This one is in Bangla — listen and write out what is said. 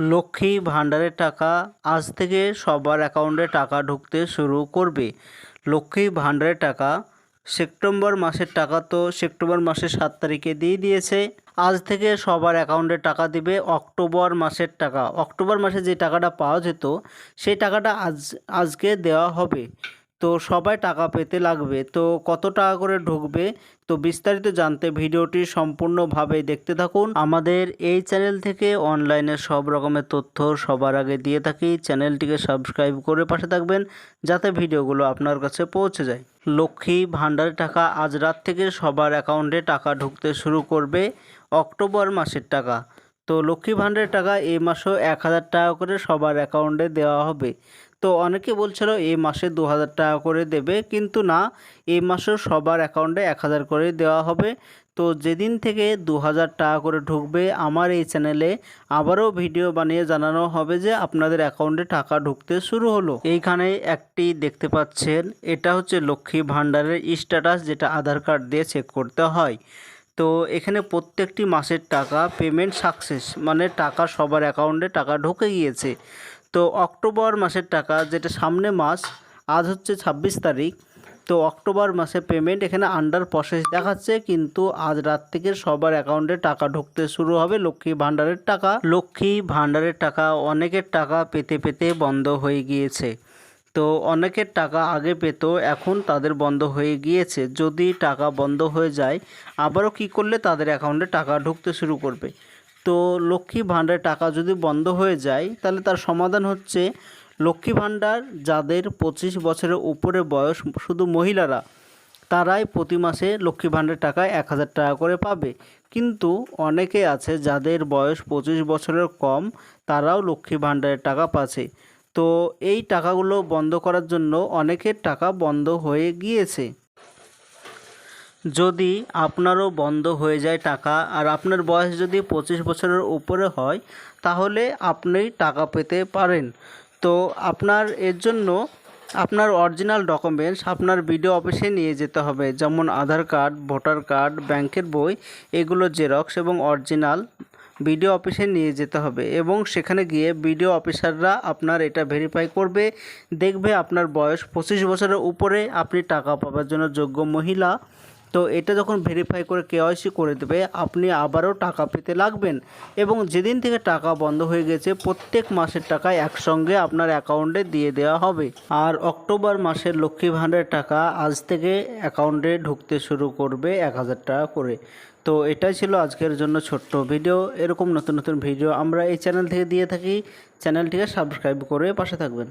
লক্ষ্মী ভাণ্ডারের টাকা আজ থেকে সবার অ্যাকাউন্টে টাকা ঢুকতে শুরু করবে। লক্ষ্মী ভাণ্ডারের টাকা সেপ্টেম্বর মাসের টাকা তো সেপ্টেম্বর মাসের সাত তারিখে দিয়ে দিয়েছে। আজ থেকে সবার অ্যাকাউন্টে টাকা দিবে অক্টোবর মাসের টাকা। অক্টোবর মাসে যে টাকাটা পাওয়া যেত, সেই টাকাটা আজ, আজকে দেওয়া হবে। তো সবাই টাকা পেতে লাগবে। তো কত টাকা করে ঢুকবে? তো বিস্তারিত জানতে ভিডিওটি সম্পূর্ণভাবে দেখতে থাকুন। আমাদের এই চ্যানেল থেকে অনলাইনে সব রকমের তথ্য সবার আগে দিয়ে থাকি। চ্যানেলটিকে সাবস্ক্রাইব করে পাশে থাকবেন, যাতে ভিডিওগুলো আপনার কাছে পৌঁছে যায়। লক্ষ্মী ভাণ্ডারের টাকা আজ রাত থেকে সবার অ্যাকাউন্টে টাকা ঢুকতে শুরু করবে অক্টোবর মাসের টাকা। তো লক্ষ্মী ভাণ্ডারের টাকা এই মাসেও এক হাজার টাকা করে সবার অ্যাকাউন্টে দেওয়া হবে। তো অনেকে বলছিল এই মাসে দু হাজার টাকা করে দেবে, কিন্তু না, এই মাসেও সবার অ্যাকাউন্টে এক হাজার করে দেওয়া হবে। তো যেদিন থেকে দু হাজার টাকা করে ঢুকবে আমার এই চ্যানেলে আবারও ভিডিও বানিয়ে জানানো হবে যে আপনাদের অ্যাকাউন্টে টাকা ঢুকতে শুরু হলো। এইখানে একটি দেখতে পাচ্ছেন, এটা হচ্ছে লক্ষ্মী ভাণ্ডারের স্ট্যাটাস যেটা আধার কার্ড দিয়ে চেক করতে হয়। তো এখানে প্রত্যেকটি মাসের টাকা পেমেন্ট সাকসেস মানে টাকা সবার অ্যাকাউন্টে টাকা ঢুকে গিয়েছে। তো অক্টোবর মাসের টাকা যেটা সামনে মাস, আজ হচ্ছে ছাব্বিশ তারিখ, তো অক্টোবর মাসে পেমেন্ট এখানে আন্ডার প্রসেস দেখাচ্ছে, কিন্তু আজ রাত থেকে সবার অ্যাকাউন্টে টাকা ঢুকতে শুরু হবে, লক্ষ্মী ভাণ্ডারের টাকা। লক্ষ্মী ভাণ্ডারের টাকা অনেকের টাকা পেতে পেতে বন্ধ হয়ে গিয়েছে। তো অনেকের টাকা আগে পেত, এখন তাদের বন্ধ হয়ে গিয়েছে। যদি টাকা বন্ধ হয়ে যায়, আবারও কি করলে তাদের অ্যাকাউন্টে টাকা ঢুকতে শুরু করবে? তো লক্ষ্মী ভাণ্ডারের টাকা যদি বন্ধ হয়ে যায়, তাহলে তার সমাধান হচ্ছে লক্ষ্মী ভাণ্ডার, যাদের পঁচিশ বছরের উপরে বয়স শুধু মহিলারা, তারাই প্রতি মাসে লক্ষ্মী ভাণ্ডারের টাকা এক হাজার টাকা করে পাবে। কিন্তু অনেকে আছে যাদের বয়স পঁচিশ বছরের কম, তারাও লক্ষ্মী ভাণ্ডারের টাকা পাচ্ছে। তো এই টাকাগুলো বন্ধ করার জন্য অনেকের টাকা বন্ধ হয়ে গিয়েছে। যদি আপনারও বন্ধ হয়ে যায় টাকা আর আপনার বয়স যদি পঁচিশ বছরের উপরে হয়, তাহলে আপনি টাকা পেতে পারেন। তো আপনার এর জন্য আপনার অরিজিনাল ডকুমেন্টস আপনার বিডিও অফিসে নিয়ে যেতে হবে, যেমন আধার কার্ড, ভোটার কার্ড, ব্যাংকের বই, এগুলো জেরক্স এবং অরিজিনাল বিডিও অফিসে নিয়ে যেতে হবে এবং সেখানে গিয়ে বিডিও অফিসাররা আপনার এটা ভেরিফাই করবে, দেখবে আপনার বয়স পঁচিশ বছরের উপরে আপনি টাকা পাওয়ার জন্য যোগ্য মহিলা তো এটা যখন ভেরিফাই করে কেওয়াইসি করে দেবে, আপনি আবারও টাকা পেতে লাগবেন। এবং যেদিন থেকে টাকা বন্ধ হয়ে গেছে, প্রত্যেক মাসের টাকা একসঙ্গে আপনার অ্যাকাউন্টে দিয়ে দেওয়া হবে। আর অক্টোবর মাসের লক্ষ্মী ভাণ্ডারের টাকা আজ থেকে অ্যাকাউন্টে ঢুকতে শুরু করবে এক হাজার টাকা করে। তো এটাই ছিল আজকের জন্য ছোট্ট ভিডিও এরকম নতুন নতুন ভিডিও আমরা এই চ্যানেল থেকে দিয়ে থাকি। চ্যানেলটিকে সাবস্ক্রাইব করে পাশে থাকবেন।